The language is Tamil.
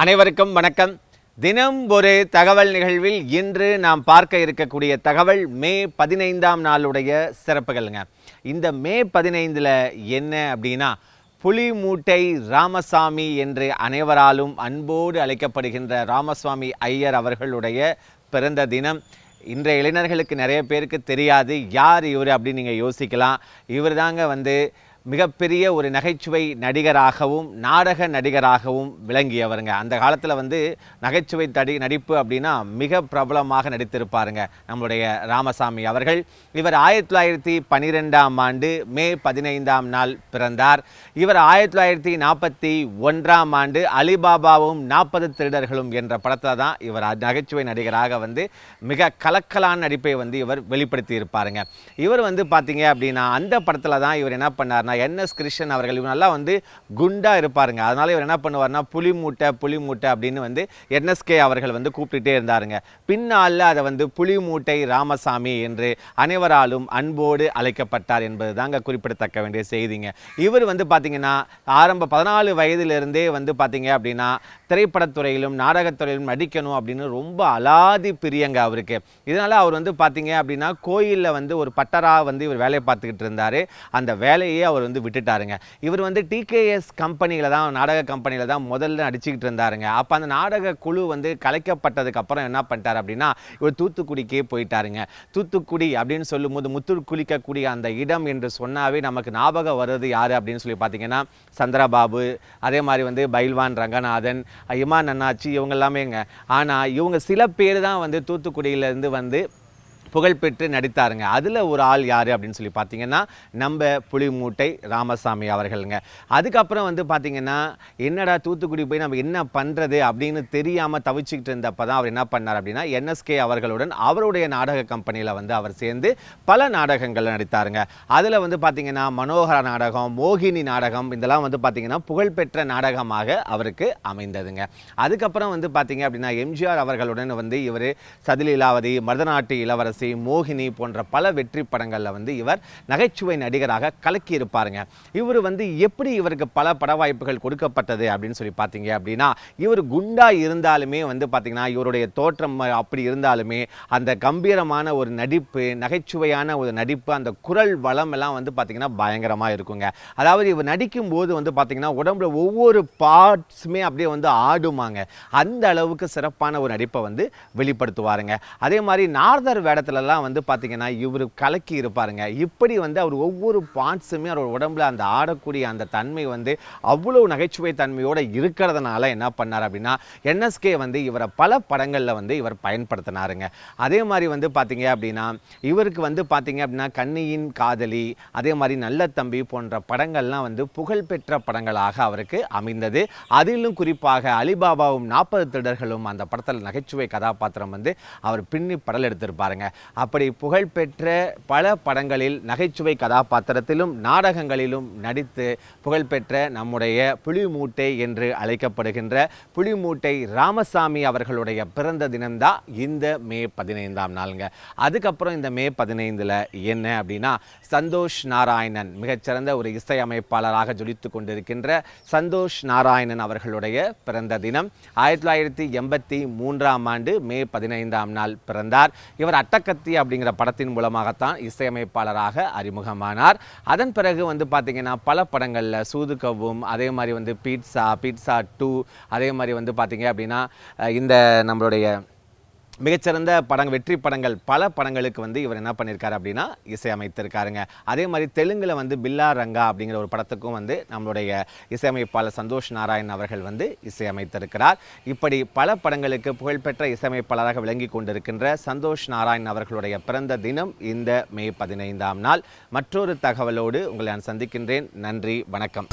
அனைவருக்கும் வணக்கம். தினம் ஒரு தகவல் நிகழ்வில் இன்று நாம் பார்க்க இருக்கக்கூடிய தகவல் மே பதினைந்தாம் நாளுடைய சிறப்புகள்ங்க. இந்த மே பதினைந்தில் என்ன அப்படின்னா புலி மூட்டை ராமசாமி என்று அனைவராலும் அன்போடு அழைக்கப்படுகின்ற ராமசுவாமி ஐயர் அவர்களுடைய பிறந்த தினம். இன்றைய இளைஞர்களுக்கு நிறைய பேருக்கு தெரியாது. யார் இவர் அப்படின்னு நீங்கள் யோசிக்கலாம். இவர் தாங்க வந்து மிகப்பெரிய ஒரு நகைச்சுவை நடிகராகவும் நாடக நடிகராகவும் விளங்கியவருங்க. அந்த காலத்தில் வந்து நகைச்சுவை தடி நடிப்பு அப்படின்னா மிக பிரபலமாக நடித்திருப்பாருங்க. நம்மளுடைய ராமசாமி அவர்கள். இவர் ஆயிரத்தி தொள்ளாயிரத்தி பன்னிரெண்டாம் ஆண்டு மே பதினைந்தாம் நாள் பிறந்தார். இவர் ஆயிரத்தி தொள்ளாயிரத்தி நாற்பத்தி ஒன்றாம் ஆண்டு அலிபாபாவும் நாற்பது திருடர்களும் என்ற படத்தில் தான் இவர் நகைச்சுவை நடிகராக வந்து மிக கலக்கலான நடிப்பை வந்து இவர் வெளிப்படுத்தி இருப்பாருங்க இவர் வந்து பார்த்தீங்க அப்படின்னா அந்த படத்தில் தான் இவர் என்ன பண்ணார்னா என்எஸ் கிருஷ்ணன் அவர்கள் இவர் நல்லா வந்து குண்டாக இருப்பாருங்க. அதனால் இவர் என்ன பண்ணுவார்னா புலி மூட்டை புலி மூட்டை அப்படின்னு வந்து என்எஸ்கே அவர்கள் வந்து கூப்பிட்டுட்டே இருந்தாருங்க. பின்னால் அதை வந்து புலி மூட்டை ராமசாமி என்று அனைவராலும் அன்போடு அழைக்கப்பட்டார் என்பது தாங்க குறிப்பிடத்தக்க வேண்டிய செய்திங்க. இவர் வந்து பார்த்தீங்கன்னா ஆரம்ப பதினாலு வயதிலிருந்தே வந்து பார்த்தீங்க அப்படின்னா திரைப்படத்துறையிலும் நாடகத்துறையிலும் நடிக்கணும் அப்படின்னு ரொம்ப அலாதி பிரியங்க அவருக்கு. இதனால் அவர் வந்து பார்த்தீங்க அப்படின்னா கோயிலில் வந்து ஒரு பட்டராக வந்து இவர் வேலையை பார்த்துக்கிட்டு இருந்தார். அந்த வேலையே அவர் வந்து விட்டுட்டாருங்க. இவர் வந்து டிகேஎஸ் கம்பெனியில் தான் நாடக கம்பெனியில் தான் முதல்ல நடிச்சுக்கிட்டு இருந்தாருங்க. அப்போ அந்த நாடக குழு வந்து கலைக்கப்பட்டதுக்கு அப்புறம் என்ன பண்ணிட்டார் அப்படின்னா இவர் தூத்துக்குடிக்கே போயிட்டாருங்க. தூத்துக்குடி அப்படின்னு சொல்லும்போது முத்து குளிக்கக்கூடிய அந்த இடம் என்று சொன்னாவே நமக்கு ஞாபகம் வருது யார் அப்படின்னு சொல்லி பார்த்தீங்கன்னா சந்திரபாபு அதே மாதிரி வந்து பைல்வான் ரங்கநாதன் இமான் அண்ணாச்சி இவங்க எல்லாமேங்க. ஆனால் இவங்க சில பேர் தான் வந்து தூத்துக்குடியிலேருந்து வந்து புகழ்பெற்று நடித்தாருங்க. அதில் ஒரு ஆள் யார் அப்படின்னு சொல்லி பார்த்தீங்கன்னா நம்ம புலிமூட்டை ராமசாமி அவர்களுங்க. அதுக்கப்புறம் வந்து பார்த்தீங்கன்னா என்னடா தூத்துக்குடி போய் நம்ம என்ன பண்ணுறது அப்படின்னு தெரியாமல் தவிச்சுக்கிட்டு இருந்தப்போ தான் அவர் என்ன பண்ணார் அப்படின்னா என்எஸ்கே அவர்களுடன் அவருடைய நாடக கம்பெனியில் வந்து அவர் சேர்ந்து பல நாடகங்கள் நடித்தாருங்க. அதில் வந்து பார்த்தீங்கன்னா மனோகர நாடகம் மோகினி நாடகம் இதெல்லாம் வந்து பார்த்தீங்கன்னா புகழ்பெற்ற நாடகமாக அவருக்கு அமைந்ததுங்க. அதுக்கப்புறம் வந்து பார்த்தீங்க அப்படின்னா எம்ஜிஆர் அவர்களுடன் வந்து இவர் சதிலீலாவதி மருதநாட்டு இளவரசி மோகினி போன்ற பல வெற்றி படங்களில் வந்து இவர் நகைச்சுவை நடிகராக கலக்கி இருப்பாருங்க இவர் வந்து எப்படி இவருக்கு பல பட வாய்ப்புகள் கொடுக்கப்பட்டது அப்படின்னு சொல்லி பார்த்தீங்க அப்படின்னா இவர் குண்டா இருந்தாலுமே வந்து பார்த்தீங்கன்னா இவருடைய தோற்றம் அப்படி இருந்தாலுமே அந்த கம்பீரமான ஒரு நடிப்பு நகைச்சுவையான ஒரு நடிப்பு அந்த குரல் வளம் எல்லாம் வந்து பார்த்தீங்கன்னா பயங்கரமாக இருக்குங்க. அதாவது இவர் நடிக்கும் போது வந்து பார்த்தீங்கன்னா உடம்புல ஒவ்வொரு பார்ட்ஸுமே அப்படியே வந்து ஆடுமாங்க. அந்த அளவுக்கு சிறப்பான ஒரு நடிப்பை வந்து வெளிப்படுத்துவாருங்க. அதே மாதிரி நார்தர் வேடத்தில் வேடத்துலலாம் வந்து பார்த்தீங்கன்னா இவர் கலக்கி இருப்பாருங்க. இப்படி வந்து அவர் ஒவ்வொரு பார்ட்ஸுமே அவர் உடம்புல அந்த ஆடக்கூடிய அந்த தன்மை வந்து அவ்வளோ நகைச்சுவை தன்மையோடு இருக்கிறதுனால என்ன பண்ணார் அப்படின்னா என்எஸ்கே வந்து இவரை பல படங்களில் வந்து இவர் பயன்படுத்தினாருங்க. அதே மாதிரி வந்து பார்த்தீங்க அப்படின்னா இவருக்கு வந்து பார்த்தீங்க அப்படின்னா கண்ணியின் காதலி அதே மாதிரி நல்ல தம்பி போன்ற படங்கள்லாம் வந்து புகழ்பெற்ற படங்களாக அவருக்கு அமைந்தது. அதிலும் குறிப்பாக அலிபாபாவும் நாற்பது திருடர்களும் அந்த படத்தில் நகைச்சுவை கதாபாத்திரம் வந்து அவர் பின்னி படல் எடுத்திருப்பாருங்க அப்படி புகழ்பெற்ற பல படங்களில் நகைச்சுவை கதாபாத்திரத்திலும் நாடகங்களிலும் நடித்து புகழ்பெற்ற நம்முடைய புலிமூட்டை என்று அழைக்கப்படுகின்ற புலிமூட்டை ராமசாமி அவர்களுடைய பிறந்த தினம்தான் இந்த மே பதினைந்தாம் நாளுங்க. அதுக்கப்புறம் இந்த மே பதினைந்தில் என்ன அப்படின்னா சந்தோஷ் நாராயணன் மிகச்சிறந்த ஒரு இசையமைப்பாளராக ஜொலித்து கொண்டிருக்கின்ற சந்தோஷ் நாராயணன் அவர்களுடைய பிறந்த தினம். ஆயிரத்தி தொள்ளாயிரத்தி எண்பத்தி மூன்றாம் ஆண்டு மே பதினைந்தாம் நாள் பிறந்தார். இவர் அட்டக்க அட்டக்கத்தி அப்படிங்கிற படத்தின் மூலமாகத்தான் இசையமைப்பாளராக அறிமுகமானார். அதன் பிறகு வந்து பார்த்தீங்கன்னா பல படங்களில் சூது கவ்வும் அதே மாதிரி வந்து பீட்சா பீட்சா டூ அதே மாதிரி வந்து பார்த்தீங்க அப்படின்னா இந்த நம்மளுடைய மிகச்சிறந்த படங்கள் வெற்றி படங்கள் பல படங்களுக்கு வந்து இவர் என்ன பண்ணியிருக்காரு அப்படின்னா இசையமைத்திருக்காருங்க. அதே மாதிரி தெலுங்கில் வந்து பில்லா ரங்கா அப்படிங்கிற ஒரு படத்துக்கும் வந்து நம்மளுடைய இசையமைப்பாளர் சந்தோஷ் நாராயண் அவர்கள் வந்து இசையமைத்திருக்கிறார். இப்படி பல படங்களுக்கு புகழ்பெற்ற இசையமைப்பாளராக விளங்கி கொண்டிருக்கின்ற சந்தோஷ் நாராயண் அவர்களுடைய பிறந்த தினம் இந்த மே பதினைந்தாம் நாள். மற்றொரு தகவலோடு உங்களை நான் சந்திக்கின்றேன். நன்றி வணக்கம்.